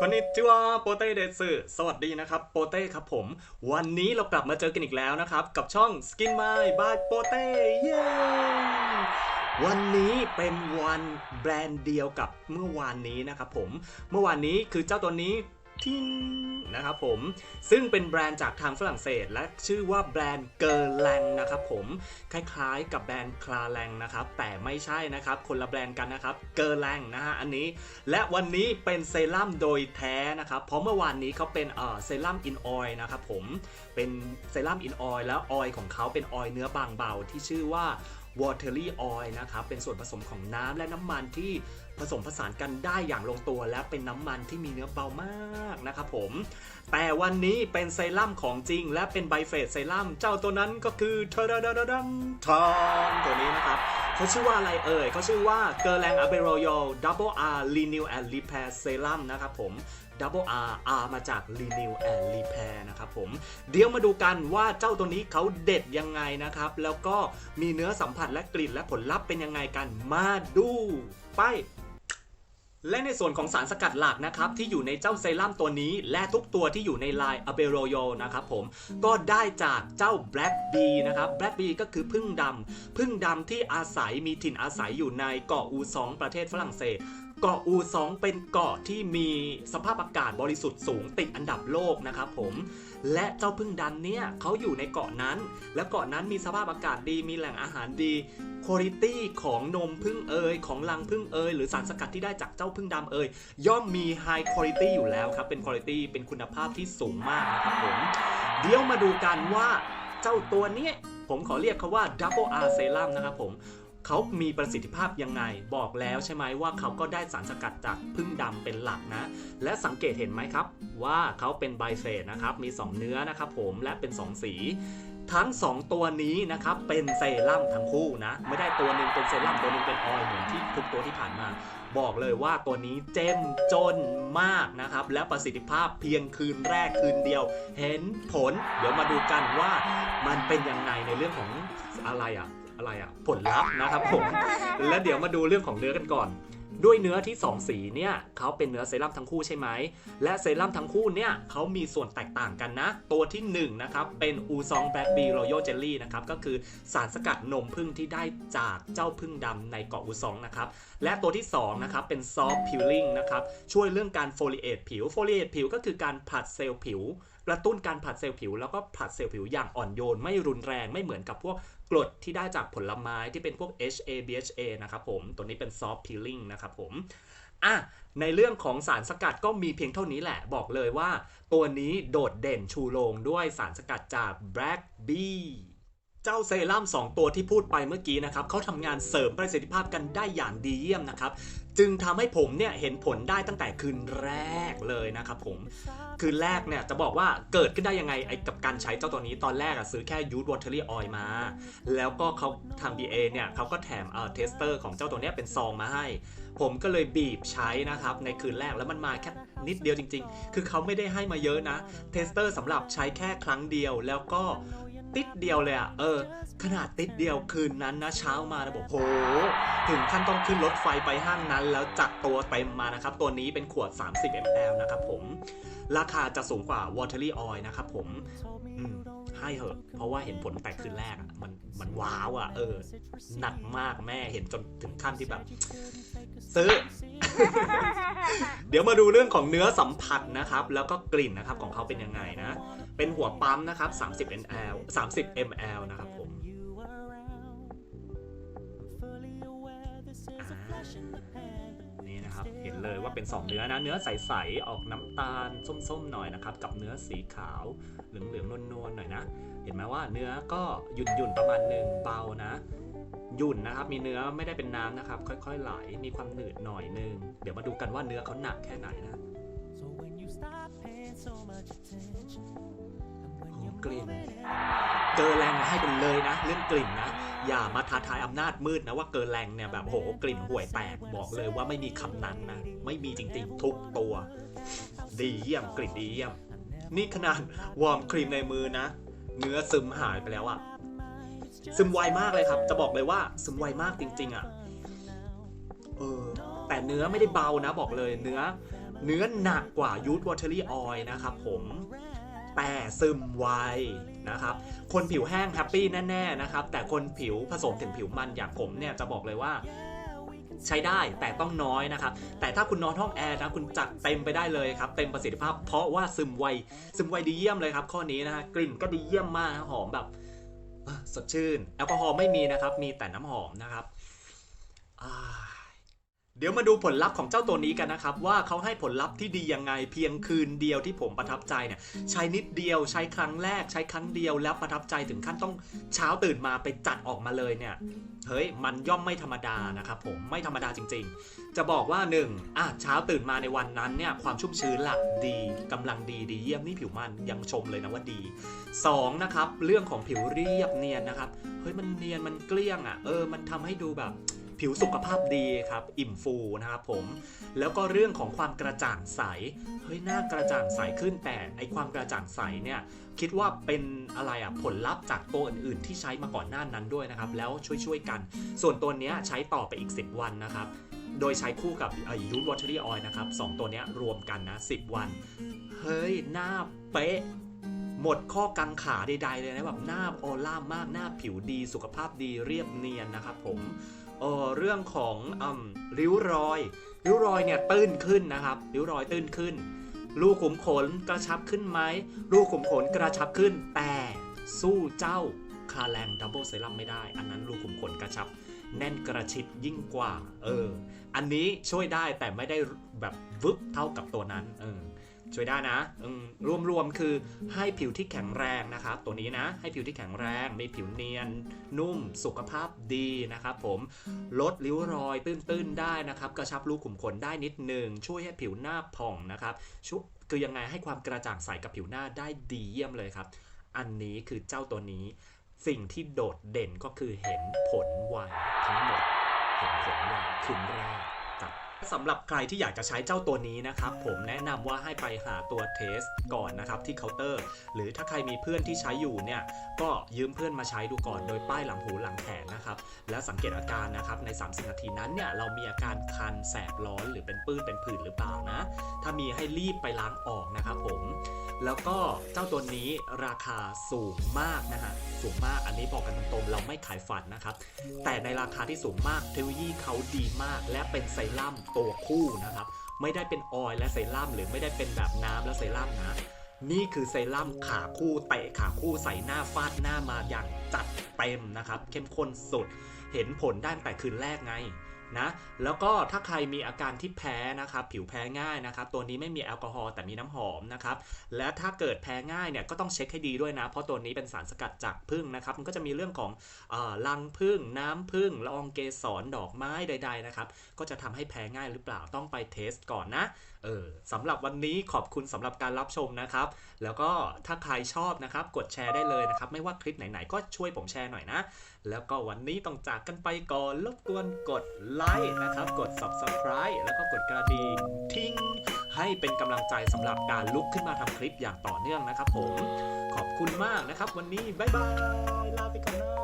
คนนนิจิวาโปเต้เดซสวัสดีนะครับโปเต้ครับผม วันนี้เรากลับมาเจอกันอีกแล้วนะครับ กับช่อง Skin My by โปเต้เย้วันนี้เป็นวันแบรนด์เดียวกับเมื่อวานนี้นะครับผม เมื่อวานนี้คือเจ้าตัวนี้ ทิงนะครับผม ซึ่งเป็นแบรนด์จากทางฝรั่งเศส และชื่อว่าแบรนด์เกอร์แลงนะครับผม คล้ายๆกับแบรนด์คลาแลงนะครับ แต่ไม่ใช่นะครับ คนละแบรนด์กันนะครับ เกอร์แลงนะฮะอันนี้ และวันนี้เป็นเซรั่มโดยแท้นะครับ เพราะเมื่อวานนี้เขาเป็นเซรั่มอินออยนะครับผม เป็นเซรั่มอินออยแล้วออยของเขาเป็นออยเนื้อบางเบาที่ชื่อว่า watery oil นะครับ เป็นส่วนผสมของน้ำและน้ำมันที่ ผสมผสานกันได้อย่างลงตัว และเป็นน้ำมันที่มีเนื้อเบามากนะครับผม แต่วันนี้เป็นเซรั่มของจริง และเป็นไบเฟสเซรั่มเจ้าตัวนั้นก็คือทาดาดาดาดัมทองตัวนี้นะครับเขาชื่อว่าอะไรเอ่ยเขาชื่อว่าเกอร์แลงอเบโรโยดับเบิลอาร์รีนิวแอนด์รีแพร์เซรั่มนะครับผม Double R R มาจาก Renew and Repair นะครับผม เดี๋ยวมาดูกันว่าเจ้าตัวนี้เขาเด็ดยังไงนะครับ แล้วก็มีเนื้อสัมผัสและกลิ่นและผลลัพธ์เป็นยังไงกันมาดู ไป และในส่วนของสารสกัดหลักนะครับที่อยู่ในเจ้าเซรั่มตัวนี้ และทุกตัวที่อยู่ในลายอเบโรโยนะครับผมก็ได้จากเจ้าแบล็กบีนะครับแบล็กบีก็คือพึ่งดำพึ่งดำที่อาศัยมีถิ่นอาศัยอยู่ในเกาะอูซองประเทศฝรั่งเศส เกาะอูซองเป็นเกาะที่มีสภาพอากาศบริสุทธิ์สูงติดอันดับโลกนะครับผมและเจ้าพึ่งดำเนี่ยเขาอยู่ในเกาะนั้น และเกาะนั้นมีสภาพอากาศดีมีแหล่งอาหารดีคุณภาพของนมพึ่งเอยของรังพึ่งเอยหรือสารสกัดที่ได้จากเจ้าพึ่งดำเอยย่อมมีไฮคุณภาพอยู่แล้วครับเป็นคุณภาพเป็นคุณภาพที่สูงมากนะครับผมเดี๋ยวมาดูกันว่าเจ้าตัวเนี้ยผมขอเรียกเขาว่า Double R Serum นะครับผม เขามีประสิทธิภาพยังไง บอกแล้วใช่ไหมว่าเขาก็ได้สารสกัดจากพึ่งดำเป็นหลักนะ และสังเกตเห็นไหมครับ ว่าเขาเป็นไบเฟสนะครับ มี 2 เนื้อนะครับผมและเป็น 2 สีทั้ง 2 ตัวนี้นะครับเป็นเซรั่มทั้งคู่นะ ไม่ได้ตัวหนึ่งเป็นเซรั่มตัวหนึงเป็นออยล์เหมือนที่ทุกตัวที่ผ่านมา บอกเลยว่าตัวนี้เจ้มจนมากนะครับ และประสิทธิภาพเพียงคืนแรกคืนเดียว เห็นผล เดี๋ยวมาดูกันว่ามันเป็นยังไงในเรื่องของอะไรอะ อะไรอะผลลัพธ์นะครับผม และเดี๋ยวมาดูเรื่องของเนื้อกันก่อน ด้วยเนื้อที่ 2 สีเนี่ยเขาเป็นเนื้อเซรั่มทั้งคู่ใช่ไหม และเซรั่มทั้งคู่เนี่ยเขามีส่วนแตกต่างกันนะ ตัวที่1นะครับเป็นอูซองแบล็กบีรอยัลเจลลี่นะครับก็คือสารสกัดนมพึ่งที่ได้จากเจ้าพึ่งดำในเกาะอูซองนะครับและตัวที่2นะครับเป็นซอฟต์พิลลิ่งนะครับช่วยเรื่องการโฟลิเอตผิวโฟลิเอตผิวก็คือการผลัดเซลล์ผิวกระตุ้นการผลัดเซลล์ผิวแล้วก็ผลัดเซลล์ผิวอย่างอ่อนโยนไม่รุนแรงไม่เหมือนกับพวก กรดที่ได้จากผลไม้ที่เป็นพวก HA BHA นะครับผม ตัวนี้เป็น soft peeling นะครับผมอะในเรื่องของสารสกัดก็มีเพียงเท่านี้แหละบอกเลยว่า ตัวนี้โดดเด่นชูโรงด้วยสารสกัดจาก Black Bee เจ้าเซรั่ม2 ตัวที่พูดไปเมื่อกี้นะครับเขาทำงานเสริมประสิทธิภาพกันได้อย่างดีเยี่ยมนะครับ จึงทำให้ผมเนี่ยเห็นผลได้ตั้งแต่คืนแรกเลยนะครับผม คืนแรกเนี่ยจะบอกว่าเกิดขึ้นได้ยังไงไอ้กับการใช้เจ้าตัวนี้ตอนแรกอะซื้อแค่ยูทวอเทอรี่ออยมา แล้วก็เขาทาง BA เนี่ยเขาก็แถมเอ่อเทสเตอร์ของเจ้าตัวเนี้ยเป็นซองมาให้ ผมก็เลยบีบใช้นะครับในคืนแรกแล้วมันมาแค่นิดเดียวจริง ๆ คือเขาไม่ได้ให้มาเยอะนะเทสเตอร์สำหรับใช้แค่ครั้งเดียวแล้วก็ ติดเดียวเลยอะเออ ขนาดติดเดียวคืนนั้นนะเช้ามานะบอกโห ถึงขั้นต้องขึ้นรถไฟไปห้างนั้น แล้วจัดตัวเต็มมานะครับ ตัวนี้เป็นขวด 30 ml นะครับผม ราคาจะสูงกว่า Watery Oil นะครับผมอืมให้เหอะ เพราะว่าเห็นผลแต่คืนแรกอะมันมันว้าวอะเออ หนักมากแม่เห็นจนถึงขั้นที่แบบ ซื้อ เดี๋ยวมาดูเรื่องของเนื้อสัมผัสนะครับ แล้วก็กลิ่นนะครับของเขาเป็นยังไงนะ เป็นหัวปั๊มนะครับ 30 ml 30 ml นะครับผมนี่นะครับเห็นเลยว่าเป็น 2 เนื้อนะ เนื้อใส ๆ ออกน้ำตาลส้ม ๆ หน่อยนะครับ กับเนื้อสีขาวเหลือง ๆ นวล ๆ หน่อยนะ เห็นไหมว่าเนื้อก็หยุ่น ๆ ประมาณหนึ่งเบานะหยุ่นนะครับ มีเนื้อไม่ได้เป็นน้ำนะครับ ค่อย ๆ ไหล มีความหนืดหน่อยนึง เดี๋ยวมาดูกันว่าเนื้อเขาหนักแค่ไหนนะ กลิ่นเกอร์แรงให้เป็นเลยนะ เรื่องกลิ่นนะ อย่ามาท้าทายอำนาจมืดนะว่าเกอร์แรงเนี่ยแบบโหกลิ่นห่วยแตกบอกเลยว่าไม่มีคำนั้นนะ ไม่มีจริงๆทุกตัว ดีเยี่ยมกลิ่นดีเยี่ยม นี่ขนาดวอร์มครีมในมือนะ เนื้อซึมหายไปแล้วอะซึมไวมากเลยครับ จะบอกเลยว่าซึมไวมากจริง ๆอะเออแต่เนื้อไม่ได้เบานะบอกเลยเนื้อ เนื้อหนักกว่ายูทวอเทอรี่ออยนะครับผมแต่ซึมไวนะครับ คนผิวแห้งแฮปปี้แน่ๆนะครับ แต่คนผิวผสมถึงผิวมันอย่างผมเนี่ยจะบอกเลยว่าใช้ได้แต่ต้องน้อยนะครับ แต่ถ้าคุณนอนห้องแอร์นะคุณจัดเต็มไปได้เลยครับ เต็มประสิทธิภาพเพราะว่าซึมไวซึมไวดีเยี่ยมเลยครับข้อนี้นะฮะกลิ่นก็ดีเยี่ยมมากหอมแบบสดชื่น แอลกอฮอล์ไม่มีนะครับ มีแต่น้ำหอมนะครับอ่า เดี๋ยวมาดูผลลัพธ์ของเจ้าตัวนี้กันนะครับ ว่าเขาให้ผลลัพธ์ที่ดียังไงเพียงคืนเดียวที่ผมประทับใจเนี่ยใช้นิดเดียวใช้ครั้งแรก ใช้ครั้งเดียวแล้วประทับใจถึงขั้นต้องเช้าตื่นมาไปจัดออกมาเลยเนี่ยเฮ้ยมันย่อมไม่ธรรมดานะครับผมไม่ธรรมดาจริง ๆ จะบอกว่า1อะเช้าตื่นมาในวันนั้นเนี่ยความชุ่มชื้นหลักดีกำลังดีดีเยี่ยมนี่ผิวมันยังชมเลยนะว่าดี 2 นะครับ เรื่องของผิวเรียบเนียนนะครับเฮ้ยมันเนียนมันเกลี้ยงอะเออมันทำให้ดูแบบ ผิวสุขภาพดีครับ อิ่มฟูนะครับผม แล้วก็เรื่องของความกระจ่างใส เฮ้ยหน้ากระจ่างใสขึ้นแต่ไอความกระจ่างใสเนี่ยคิดว่าเป็นอะไรอะผลลัพธ์จากตัวอื่นๆ ที่ใช้มาก่อนหน้านั้นด้วยนะครับ แล้วช่วยๆกัน ส่วนตัวเนี้ยใช้ต่อไปอีก 10 วันนะครับ โดยใช้คู่กับยูทวอเทอรี่ออยนะครับสองตัวเนี้ยรวมกันนะ 10 วัน เฮ้ย หน้าเป๊ะหมดข้อกังขาใดๆเลยนะแบบหน้าออร่ามากหน้าผิวดีสุขภาพดีเรียบเนียนนะครับผม เออเรื่องของอมริ้วรอย ริ้วรอยเนี่ยตื้นขึ้นนะครับ ริ้วรอยตื้นขึ้น รูขุมขนกระชับขึ้นไหมรูขุมขนกระชับขึ้น แต่สู้เจ้าคาแรงดับเบิลเซรั่มไม่ได้ อันนั้นรูขุมขนกระชับ แน่นกระชิดยิ่งกว่า เออ อันนี้ช่วยได้แต่ไม่ได้แบบวึบเท่ากับตัวนั้น เออ ช่วยได้นะอืมรวมๆคือให้ผิวที่แข็งแรงนะครับตัวนี้นะให้ผิวที่แข็งแรงมีผิวเนียน นุ่มสุขภาพดีนะครับผมลดริ้วรอยตื้นๆได้นะครับ กระชับรูขุมขนได้นิดหนึ่งช่วยให้ผิวหน้าผ่องนะครับชุคือยังไงให้ความกระจ่างใสกับผิวหน้าได้ดีเยี่ยมเลยครับ อันนี้คือเจ้าตัวนี้สิ่งที่โดดเด่นก็คือเห็นผลไวทั้งหมด เห็นผลไวคืนแรก สำหรับใครที่อยากจะใช้เจ้าตัวนี้นะครับ ผมแนะนำว่าให้ไปหาตัวเทสก่อนนะครับที่เคาน์เตอร์ หรือถ้าใครมีเพื่อนที่ใช้อยู่เนี่ย ก็ยืมเพื่อนมาใช้ดูก่อนโดยป้ายหลังหูหลังแขนนะครับ แล้วสังเกตอาการนะครับใน 30 นาทีนั้นเนี่ยเรามีอาการคันแสบร้อนหรือเป็นปื้นเป็นผื่นหรือเปล่านะ ถ้ามีให้รีบไปล้างออกนะครับผม แล้วก็เจ้าตัวนี้ราคาสูงมากนะฮะ สูงมาก อันนี้บอกกันตรงๆเราไม่ขายฝันนะครับ แต่ในราคาที่สูงมากเทคโนโลยีเขาดีมาก และเป็นไซรั่มตัวคู่นะครับ ไม่ได้เป็นออยล์และไซรั่มหรือไม่ได้เป็นแบบน้ำและไซรั่มนะ นี่คือไซรั่มขาคู่เตะขาคู่ใส่หน้าฟาดหน้ามาอย่างจัดเต็มนะครับ เข้มข้นสุด เห็นผลได้านแต่คืนแรกไง นะแล้วก็ถ้าใครมีอาการที่แพ้นะครับผิวแพ้ง่ายนะครับตัวนี้ไม่มีแอลกอฮอล์แต่มีน้ำหอมนะครับและถ้าเกิดแพ้ง่ายเนี่ยก็ต้องเช็คให้ดีด้วยนะ เพราะตัวนี้เป็นสารสกัดจากพึ่งนะครับมันก็จะมีเรื่องของลังพึ่งน้ำพึ่งละอองเกสรดอกไม้ใด ๆนะครับ ก็จะทำให้แพ้ง่ายหรือเปล่าต้องไปเทสก่อนนะ เออสำหรับวันนี้ขอบคุณสำหรับการรับชมนะครับ แล้วก็ถ้าใครชอบนะครับ กดแชร์ได้เลยนะครับ ไม่ว่าคลิปไหนๆ ก็ช่วยผมแชร์หน่อยนะ แล้วก็วันนี้ต้องจากกันไปก่อนรบกวนกดไลค์นะครับ กด subscribe แล้วก็กดกระดิ่งทิ้ง ให้เป็นกำลังใจสำหรับการลุกขึ้นมาทำคลิปอย่างต่อเนื่องนะครับผม ขอบคุณมากนะครับ วันนี้บ๊ายบายลาไปก่อนนะ